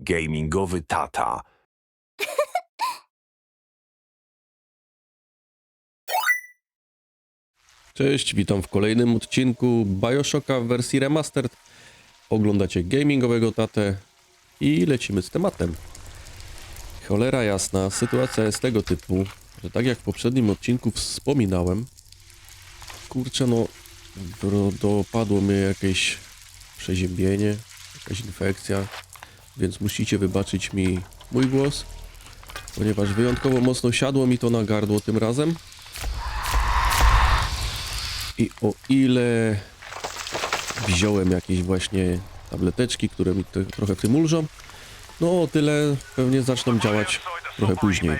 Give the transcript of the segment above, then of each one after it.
Gamingowy tata. Cześć, witam w kolejnym odcinku Bioshocka w wersji remastered. Oglądacie gamingowego tatę i lecimy z tematem. Cholera jasna, sytuacja jest tego typu, że tak jak w poprzednim odcinku wspominałem, kurczę no, do- dopadło mnie jakieś przeziębienie, jakaś infekcja, więc musicie wybaczyć mi mój głos, ponieważ wyjątkowo mocno siadło mi to na gardło tym razem. I o ile wziąłem jakieś właśnie tableteczki, które mi trochę w tym ulżą, no o tyle pewnie zaczną działać trochę później.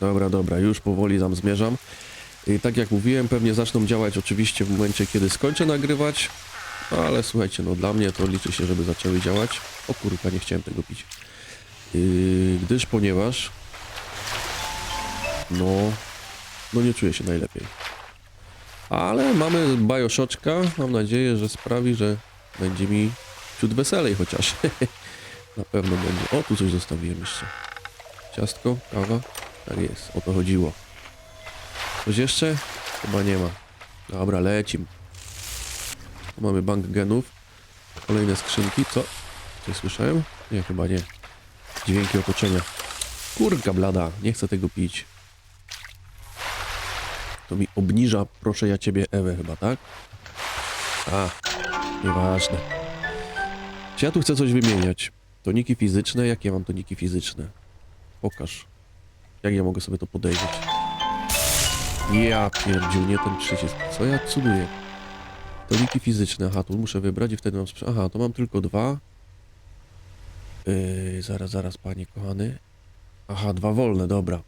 Dobra, dobra, już powoli tam zmierzam. I tak jak mówiłem, pewnie zaczną działać oczywiście w momencie, kiedy skończę nagrywać, ale słuchajcie, no dla mnie to liczy się, żeby zaczęły działać. O kurka, nie chciałem tego pić. Yy, gdyż ponieważ no, no nie czuję się najlepiej. Ale mamy bajoszoczka, mam nadzieję, że sprawi, że będzie mi ciut weselej chociaż. Na pewno będzie. O, tu coś zostawiłem jeszcze. Ciastko, kawa. Tak jest, o to chodziło. Coś jeszcze? Chyba nie ma. Dobra, lecim. Tu mamy bank genów. Kolejne skrzynki. Co? Coś słyszałem? Nie, chyba nie. Dźwięki otoczenia. Kurka blada, nie chcę tego pić. To mi obniża, proszę ja ciebie, Ewę chyba, tak? A, nieważne. Czy ja tu chcę coś wymieniać? Toniki fizyczne? Jakie mam toniki fizyczne? Pokaż. Jak ja mogę sobie to podejrzeć? Ja pierdziu, nie ten przycisk. Co ja cuduję? Toniki fizyczne, aha, tu muszę wybrać i wtedy mam... sprze- Aha, to mam tylko dwa. Yy, zaraz, zaraz, panie kochany. Aha, dwa wolne, dobra.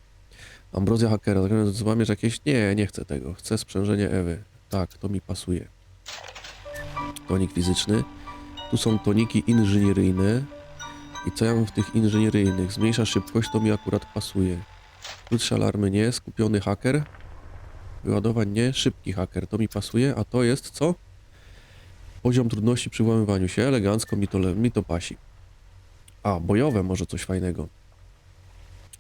Ambrozja hakera, złamiesz jakieś... Nie, nie chcę tego. Chcę sprzężenie Ewy. Tak, to mi pasuje. Tonik fizyczny. Tu są toniki inżynieryjne. I co ja mam w tych inżynieryjnych? Zmniejsza szybkość, to mi akurat pasuje. Krótsze alarmy nie, skupiony haker. Wyładowań nie, szybki haker, to mi pasuje. A to jest co? Poziom trudności przy włamywaniu się, elegancko mi to, mi to pasi. A, bojowe może coś fajnego.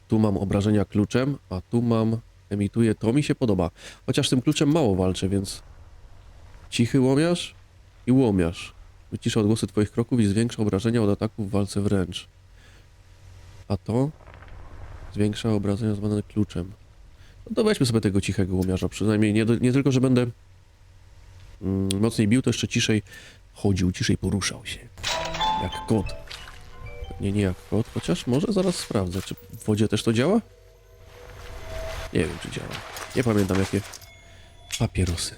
Tu mam obrażenia kluczem, a tu mam emituje. To mi się podoba. Chociaż tym kluczem mało walczę, więc cichy łomiarz i łomiarz. Wycisza odgłosy twoich kroków i zwiększa obrażenia od ataków w walce wręcz. A to zwiększa obrażenia zwane kluczem. No to weźmy sobie tego cichego łomiarza. Przynajmniej nie, nie tylko, że będę mm, mocniej bił, to jeszcze ciszej chodził, ciszej poruszał się. Jak kot. Nie, nie jak kot, chociaż może zaraz sprawdzę, czy w wodzie też to działa? Nie wiem, czy działa. Nie pamiętam, jakie papierosy.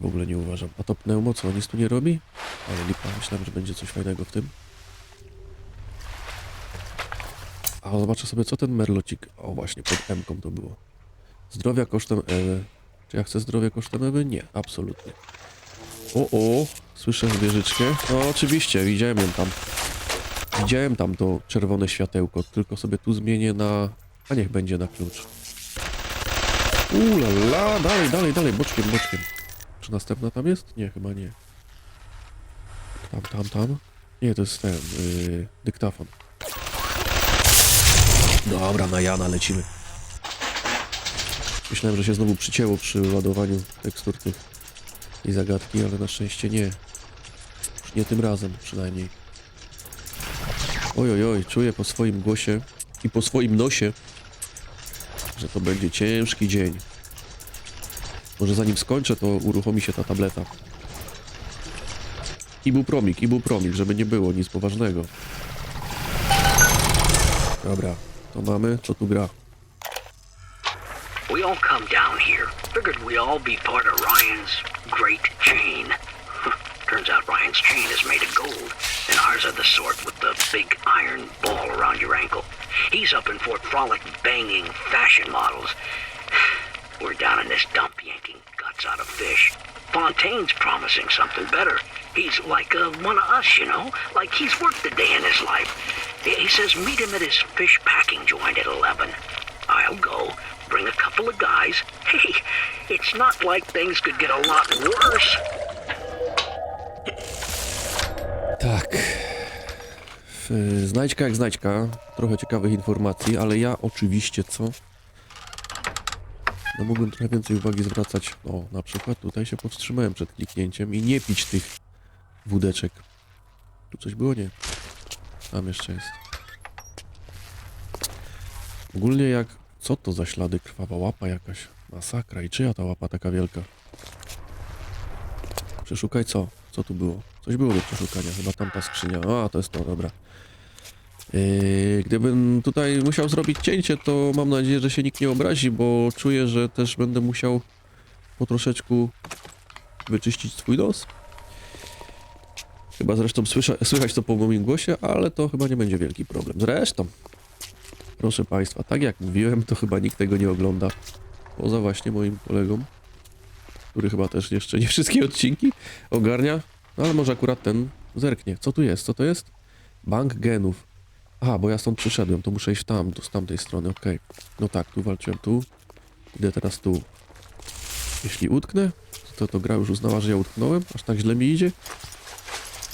W ogóle nie uważam. A to pneumo, co nic tu nie robi? Ale lipa, myślałem, że będzie coś fajnego w tym. A zobaczę sobie, co ten merlocik... O, właśnie, pod M-ką to było. Zdrowia kosztem Ewy. Czy ja chcę zdrowie kosztem Ewy? Nie, absolutnie. O, o, słyszę wieżyczkę. No oczywiście, widziałem ją tam. Widziałem tam to czerwone światełko, tylko sobie tu zmienię na... A niech będzie na klucz. Ulala, dalej, dalej, dalej, boczkiem, boczkiem. Czy następna tam jest? Nie, chyba nie. Tam, tam, tam. Nie, to jest ten, yy, dyktafon. Dobra, na Jana lecimy. Myślałem, że się znowu przycięło przy ładowaniu tekstur tych tej zagadki, ale na szczęście nie. Już nie tym razem przynajmniej. Oj, oj, czuję po swoim głosie i po swoim nosie, że to będzie ciężki dzień. Może zanim skończę, to uruchomi się ta tableta. Ibupromik, ibupromik, żeby nie było nic poważnego. Dobra, to mamy, co tu gra? We all come down here. Figured we all be part of Ryan's great chain. Turns out Ryan's chain is made of gold, and ours are the sort with the big iron ball around your ankle. He's up in Fort Frolic banging fashion models. We're down in this dump yanking guts out of fish. Fontaine's promising something better. He's like uh, one of us, you know? Like he's worked a day in his life. He says meet him at his fish packing joint at 11. I'll go, bring a couple of guys. Hey, It's not like things could get a lot worse. Tak. Znajdźka jak znajdźka. Trochę ciekawych informacji, ale ja oczywiście co? No mógłbym trochę więcej uwagi zwracać. O, na przykład tutaj się powstrzymałem przed kliknięciem i nie pić tych wódeczek. Tu coś było? Nie. Tam jeszcze jest. Ogólnie jak... Co to za ślady? Krwawa łapa jakaś. Masakra. I czyja ta łapa taka wielka? Przeszukaj co? Co tu było? Coś było do przeszukania, chyba tamta skrzynia. A, to jest to, dobra. Yy, gdybym tutaj musiał zrobić cięcie, to mam nadzieję, że się nikt nie obrazi, bo czuję, że też będę musiał po troszeczku wyczyścić swój nos. Chyba zresztą słysza, słychać to po moim głosie, ale to chyba nie będzie wielki problem. Zresztą, proszę Państwa, tak jak mówiłem, to chyba nikt tego nie ogląda. Poza właśnie moim kolegą, który chyba też jeszcze nie wszystkie odcinki ogarnia. No ale może akurat ten zerknie. Co tu jest? Co to jest? Bank genów. Aha, bo ja stąd przyszedłem, to muszę iść tam, do, z tamtej strony, okej. No tak, tu walczyłem tu. Idę teraz tu. Jeśli utknę, to to gra już uznała, że ja utknąłem. Aż tak źle mi idzie.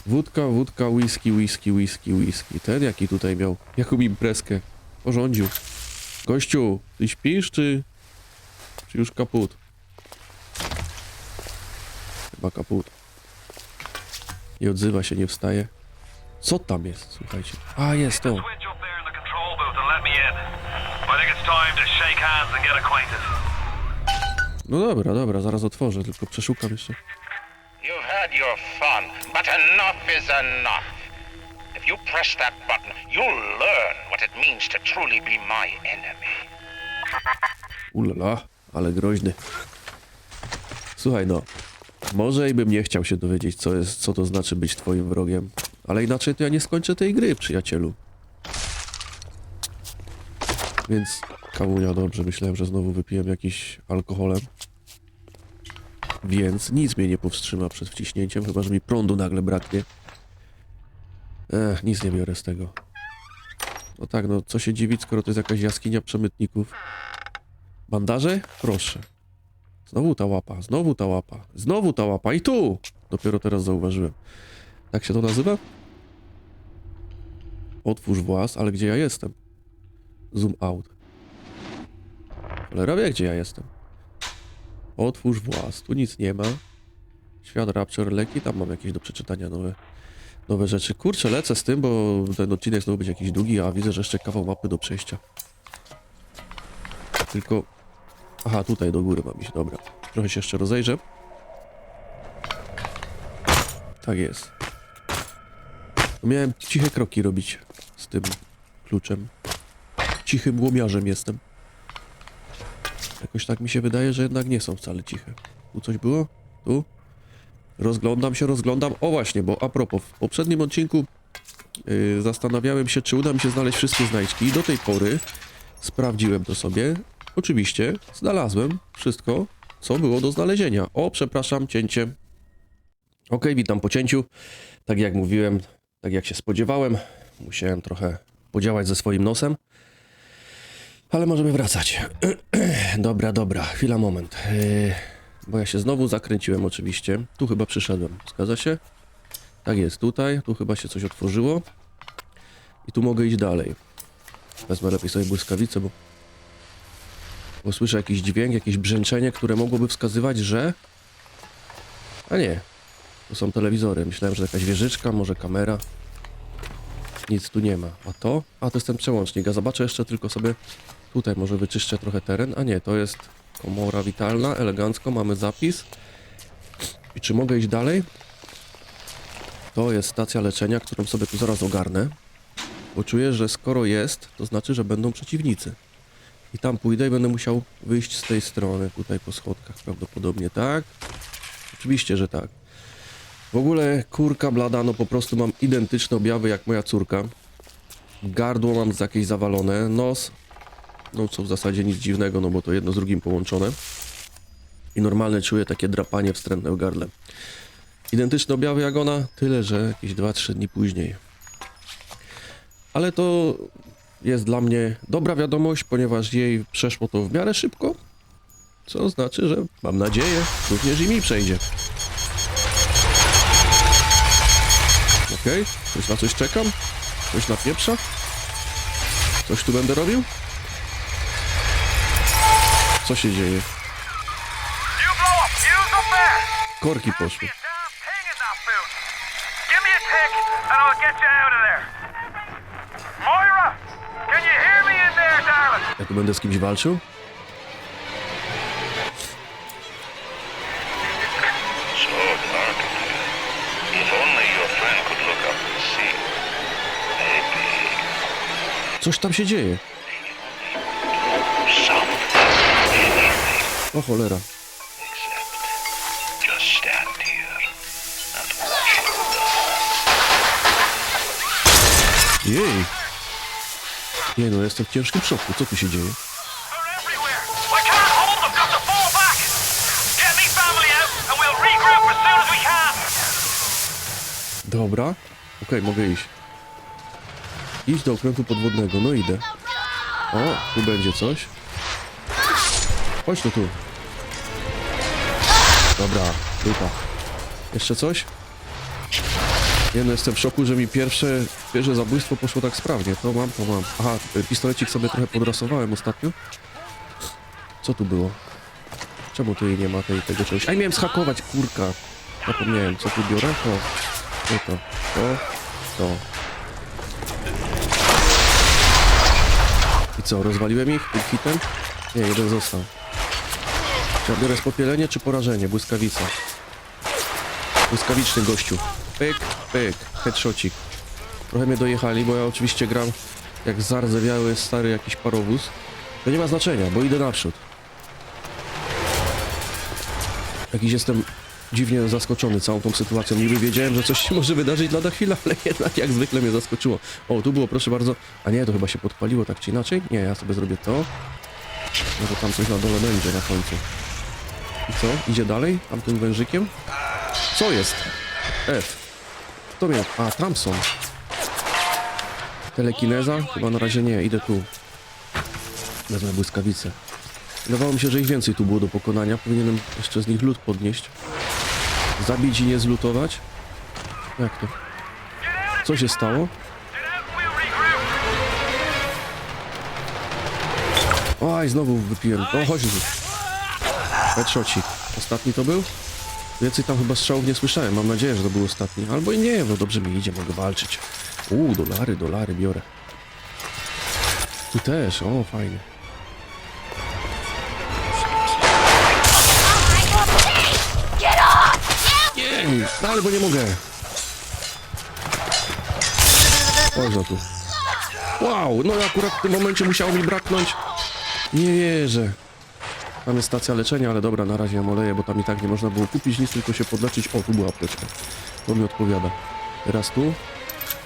Wódka, wódka, whisky, whisky, whisky, whisky. Ten jaki tutaj miał, jaką imprezkę porządził. Gościu, ty śpisz, czy... czy już kaput? Chyba kaput. Nie odzywa się, nie wstaje. Co tam jest? Słuchajcie. A, jest to. No dobra, dobra, zaraz otworzę, tylko przeszukam jeszcze. Had your fun, but enough is enough. If you press that button, you'll learn what it means to truly be my enemy. Ulala, ale groźny. Słuchaj no, może i bym nie chciał się dowiedzieć, co, jest, co to znaczy być twoim wrogiem. Ale inaczej to ja nie skończę tej gry, przyjacielu. Więc kawunia dobrze, myślałem, że znowu wypiłem jakiś alkoholem. Więc nic mnie nie powstrzyma przed wciśnięciem, chyba że mi prądu nagle braknie. Ech, nic nie biorę z tego. No tak, no co się dziwić, skoro to jest jakaś jaskinia przemytników. Bandaże? Proszę. Znowu ta łapa, znowu ta łapa, znowu ta łapa i tu! Dopiero teraz zauważyłem. Tak się to nazywa? Otwórz włas, ale gdzie ja jestem? Zoom out. Cholera wie, gdzie ja jestem. Otwórz włas, tu nic nie ma. Świat Rapture, leki, tam mam jakieś do przeczytania nowe, nowe rzeczy. Kurczę, lecę z tym, bo ten odcinek znowu będzie jakiś długi, a widzę, że jeszcze kawał mapy do przejścia. Tylko... Aha, tutaj do góry mam iść, dobra. Trochę się jeszcze rozejrzę. Tak jest. Miałem ciche kroki robić z tym kluczem. Cichym łomiarzem jestem. Jakoś tak mi się wydaje, że jednak nie są wcale ciche. Tu coś było? Tu? Rozglądam się, rozglądam. O właśnie, bo a propos, w poprzednim odcinku yy, zastanawiałem się, czy uda mi się znaleźć wszystkie znajdźki i do tej pory sprawdziłem to sobie. Oczywiście znalazłem wszystko, co było do znalezienia. O, przepraszam, cięcie. Ok, witam po cięciu. Tak jak mówiłem, tak jak się spodziewałem, musiałem trochę podziałać ze swoim nosem. Ale możemy wracać. dobra, dobra, chwila, moment. Yy, bo ja się znowu zakręciłem oczywiście. Tu chyba przyszedłem, zgadza się? Tak jest, tutaj. Tu chyba się coś otworzyło. I tu mogę iść dalej. Wezmę lepiej sobie błyskawicę, bo bo słyszę jakiś dźwięk, jakieś brzęczenie, które mogłoby wskazywać, że... A nie, to są telewizory. Myślałem, że jakaś wieżyczka, może kamera. Nic tu nie ma. A to? A to jest ten przełącznik. Ja zobaczę jeszcze tylko sobie... Tutaj może wyczyszczę trochę teren. A nie, to jest komora witalna, elegancko, mamy zapis. I czy mogę iść dalej? To jest stacja leczenia, którą sobie tu zaraz ogarnę. Bo czuję, że skoro jest, to znaczy, że będą przeciwnicy. I tam pójdę i będę musiał wyjść z tej strony, tutaj po schodkach prawdopodobnie, tak? Oczywiście, że tak. W ogóle kurka blada, no po prostu mam identyczne objawy jak moja córka. Gardło mam jakieś zawalone, nos, no co w zasadzie nic dziwnego, no bo to jedno z drugim połączone. I normalnie czuję takie drapanie wstrętne w gardle. Identyczne objawy jak ona, tyle że jakieś 2-3 dni później. Ale to jest dla mnie dobra wiadomość, ponieważ jej przeszło to w miarę szybko. Co znaczy, że mam nadzieję, również i mi przejdzie. Okej, coś na coś czekam? Coś na pieprza? Coś tu będę robił? Co się dzieje? Korki poszły. Ja tu będę z kimś walczył? Coś tam się dzieje. O cholera. Jej. Nie no, jestem w ciężkim szoku. Co tu się dzieje? Dobra. Okej, mogę iść. Idź do okrętu podwodnego. No idę. O, tu będzie coś. Chodź tu, tu. Dobra, dupa. Jeszcze coś? Nie no, jestem w szoku, że mi pierwsze, pierwsze zabójstwo poszło tak sprawnie. To mam, to mam. Aha, pistolecik sobie trochę podrasowałem ostatnio. Co tu było? Czemu tu jej nie ma tej, tego czegoś? A miałem schakować, kurka. Zapomniałem, co tu biorę? To, to, to, to, to. I co, rozwaliłem ich tym hitem? Nie, jeden został. Ja biorę spopielenie czy porażenie? Błyskawica. Błyskawiczny gościu. Pyk, pyk, headshotcik. Trochę mnie dojechali, bo ja oczywiście gram jak zardzewiały stary jakiś parowóz. To nie ma znaczenia, bo idę naprzód. Jakiś jestem dziwnie zaskoczony całą tą sytuacją. Niby wiedziałem, że coś się może wydarzyć lada chwila, ale jednak jak zwykle mnie zaskoczyło. O, tu było, proszę bardzo. A nie, to chyba się podpaliło tak czy inaczej. Nie, ja sobie zrobię to. Może tam coś na dole będzie na końcu. I co? Idzie dalej? Tam tym wężykiem? Co jest? F. Kto mnie? A, tam są. Telekineza? Chyba na razie nie, idę tu. Wezmę błyskawicę. Wydawało mi się, że ich więcej tu było do pokonania. Powinienem jeszcze z nich lód podnieść. Zabić i nie zlutować? Jak to? Co się stało? Oj, znowu wypiłem. O, chodź tu. Headshotcik. Ostatni to był? Więcej tam chyba strzałów nie słyszałem. Mam nadzieję, że to był ostatni. Albo i nie, no dobrze mi idzie, mogę walczyć. Uuu, dolary, dolary biorę. Tu też, o, fajnie. Nie, dalej, bo nie mogę. Chodź no tu. Wow, no akurat w tym momencie musiało mi braknąć. Nie wierzę. Tam jest stacja leczenia, ale dobra, na razie ją oleję, bo tam i tak nie można było kupić nic, tylko się podleczyć. O, tu była apteczka. To mi odpowiada. Teraz tu.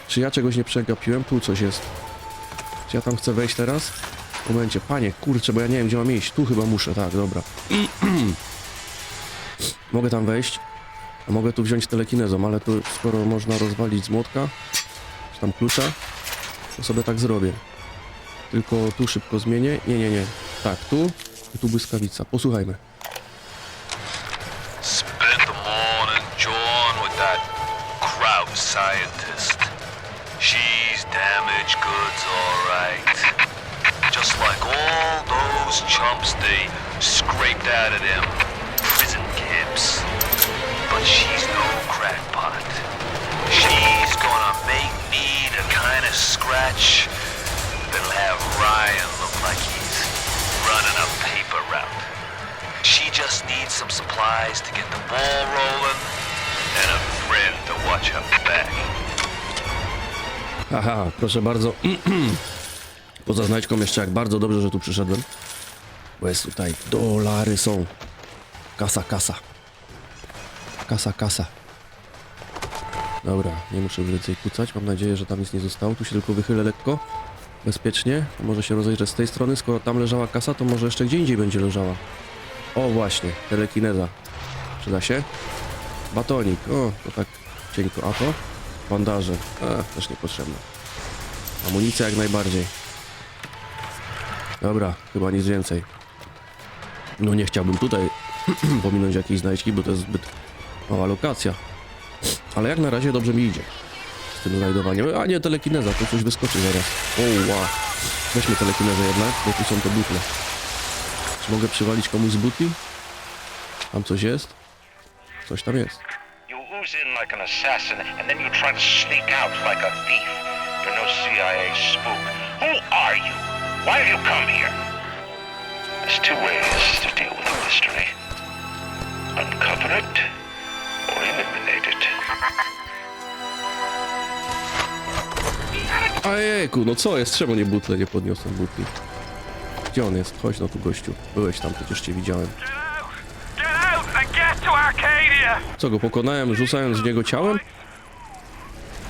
Czy ja czegoś nie przegapiłem? Tu coś jest. Czy ja tam chcę wejść teraz? W momencie, panie, kurczę, bo ja nie wiem, gdzie mam iść. Tu chyba muszę, tak, dobra. mogę tam wejść. A mogę tu wziąć telekinezą, ale to skoro można rozwalić z młotka, czy tam klucza, to sobie tak zrobię. Tylko tu szybko zmienię. Nie, nie, nie. Tak, tu i tu błyskawica. Posłuchajmy. Spent the morning with that Kraut scientist. She's damaged goods, alright. Just like all those chumps they scraped out of them prison camps. But she's no crackpot. She's gonna make me the kind of scratch that'll have Ryan look like he's running a route. She just needs some supplies to get the ball rolling and a friend to watch her back. Aha, proszę bardzo. Poza znajdźką jeszcze jak bardzo dobrze, że tu przyszedłem. Bo jest tutaj. Dolary są. Kasa, kasa. Kasa, kasa. Dobra, nie muszę więcej kucać. Mam nadzieję, że tam nic nie zostało. Tu się tylko wychylę lekko. Bezpiecznie. Może się rozejrzę z tej strony. Skoro tam leżała kasa, to może jeszcze gdzie indziej będzie leżała. O, właśnie. Telekineza. Przyda się? Batonik. O, to tak cienko. A to? Bandaże. A, też niepotrzebne. Amunicja jak najbardziej. Dobra, chyba nic więcej. No nie chciałbym tutaj pominąć jakiejś znajdźki, bo to jest zbyt mała lokacja. Ale jak na razie dobrze mi idzie z tym znajdowaniem. A nie, telekineza, to coś wyskoczy zaraz. O, wow. Weźmy telekinezę jednak, bo tu są te butle. Czy mogę przywalić komuś z butli? Tam coś jest? Coś tam jest. There's two ways to deal with a mystery. Uncover it, or eliminate it. Ejku, no co jest? Czemu nie butle? Nie podniosłem butli. Gdzie on jest? Chodź no tu gościu. Byłeś tam, przecież cię widziałem. Co, go pokonałem rzucając w niego ciałem?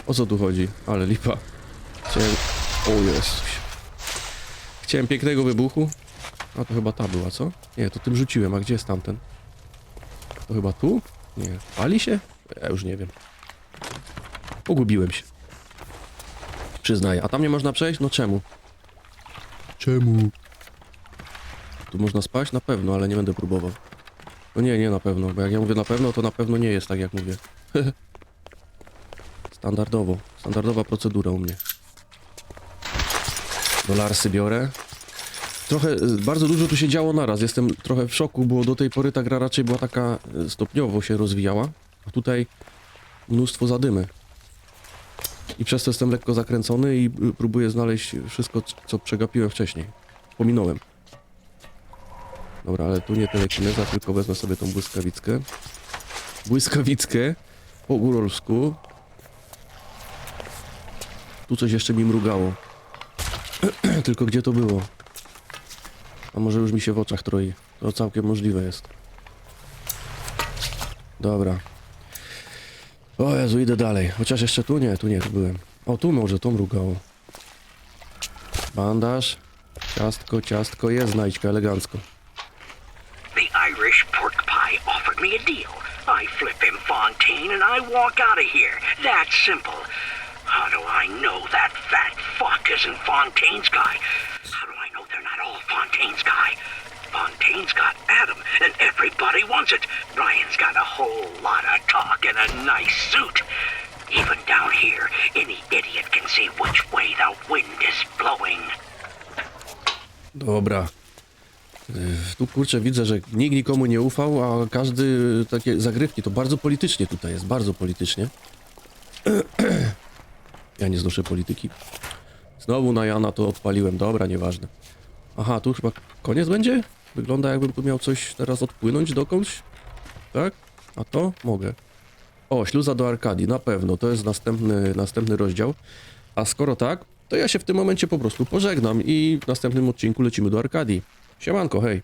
O co tu chodzi? Ale lipa. Chciałem... O Jezus. Chciałem pięknego wybuchu. A to chyba ta była, co? Nie, to tym rzuciłem. A gdzie jest tamten? To chyba tu? Nie. Pali się? Ja już nie wiem. Pogubiłem się. Przyznaję. A tam nie można przejść? No czemu? Czemu? Tu można spać? Na pewno, ale nie będę próbował. No nie, nie na pewno, bo jak ja mówię na pewno, to na pewno nie jest tak jak mówię. Standardowo. Standardowa procedura u mnie. Dolarsy biorę. Trochę, y, bardzo dużo tu się działo naraz. Jestem trochę w szoku, bo do tej pory ta gra raczej była taka y, stopniowo się rozwijała. A tutaj mnóstwo zadymy. I przez to jestem lekko zakręcony i y, próbuję znaleźć wszystko, co przegapiłem wcześniej. Pominąłem. Dobra, ale tu nie telekineza, tylko wezmę sobie tą błyskawickę. Błyskawickę po górolsku. Tu coś jeszcze mi mrugało. tylko gdzie to było? A może już mi się w oczach troi. To całkiem możliwe jest. Dobra. O Jezu, idę dalej. Chociaż jeszcze tu nie, tu nie, tu byłem. O, tu może, to mrugało. Bandaż. Ciastko, ciastko, jest znajdźka, elegancko. The Irish pork pie offered me a deal. I flip him Fontaine and I walk out of here. That simple. How do I know that fat fuck isn't Fontaine's guy? How do I know they're not all Fontaine's guy? Fontaine's got Adam, and everybody wants it. Ryan's got a whole lot of talk and a nice suit. Even down here, any idiot can see which way the wind is blowing. Dobra. Y, Tu kurczę widzę, że nikt nikomu nie ufał, a każdy y, takie zagrywki, to bardzo politycznie tutaj jest, bardzo politycznie. Ja nie znoszę polityki. Znowu na Jana to odpaliłem, dobra, nieważne. Aha, tu chyba koniec będzie? Wygląda jakbym tu miał coś teraz odpłynąć dokądś. Tak? A to? Mogę. O, śluza do Arkadii, na pewno, to jest następny, następny rozdział. A skoro tak, to ja się w tym momencie po prostu pożegnam i w następnym odcinku lecimy do Arkadii. Siemanko, hej.